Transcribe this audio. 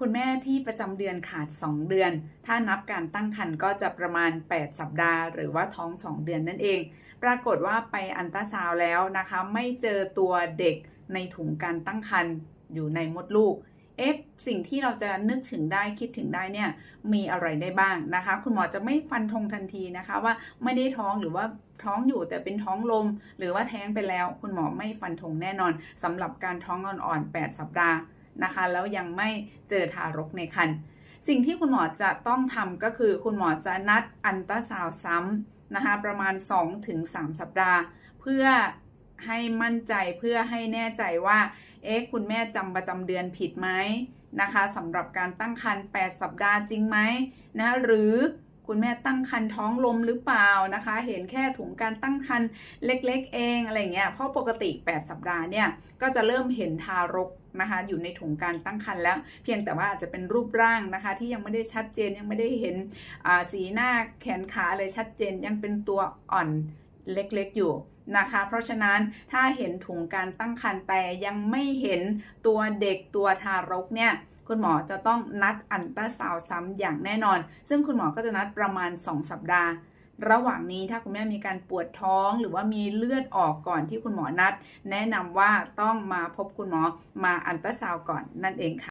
คุณแม่ที่ประจำเดือนขาด 2 เดือน ถ้านับการตั้งครรภ์ก็จะประมาณ 8 สัปดาห์ หรือว่าท้อง 2 เดือนนั่นเอง ปรากฏว่าไปอันตราซาวแล้วนะคะ ไม่เจอตัวเด็กในถุงการตั้งครรภ์อยู่ในมดลูก เอ๊ะสิ่งที่เราจะนึกถึงได้คิดถึงได้เนี่ยมีอะไรได้บ้างนะคะ คุณหมอจะไม่ฟันธงทันทีนะคะว่าไม่ได้ท้องหรือว่าท้องอยู่แต่เป็นท้องลม หรือว่าแท้งไปแล้ว คุณหมอไม่ฟันธงแน่นอนสำหรับการท้องอ่อนๆ8 สัปดาห์ นะคะ แล้วยังไม่เจอทารกในครรภ์สิ่งที่คุณหมอจะต้องทำก็คือคุณหมอจะนัดอันตราซาวซ้ำนะคะประมาณ 2-3 สัปดาห์ เพื่อให้มั่นใจเพื่อให้แน่ใจว่า เอ๊ะคุณแม่จำประจำเดือนผิดไหมนะคะสำหรับการตั้งครรภ์8สัปดาห์จริงไหมนะคะหรือ คุณแม่ตั้งครรภ์ท้องลมหรือเปล่านะคะ เห็นแค่ถุงการตั้งครรภ์เล็กๆ เองอะไรเงี้ยเพราะปกติ 8 สัปดาห์เนี่ยก็จะเริ่มเห็นทารกนะคะอยู่ในถุงการตั้งครรภ์แล้ว เพียงแต่ว่าอาจจะเป็นรูปร่างนะคะ ที่ยังไม่ได้ชัดเจนยังไม่ได้เห็นสีหน้าแขนขาอะไรชัดเจนยังเป็นตัวอ่อน เล็กๆอยู่นะคะ เพราะฉะนั้นถ้าเห็นถุงการตั้งครรภ์แต่ยังไม่เห็นตัวเด็กตัวทารกเนี่ยคุณหมอจะต้องนัดอันตราซาวซ้ำอย่างแน่นอน ซึ่งคุณหมอก็จะนัดประมาณ 2 สัปดาห์ ระหว่างนี้ถ้าคุณแม่มีการปวดท้อง หรือว่ามีเลือดออกก่อนที่คุณหมอนัด แนะนำว่าต้องมาพบคุณหมอมาอันตราซาวก่อนนั่นเองค่ะ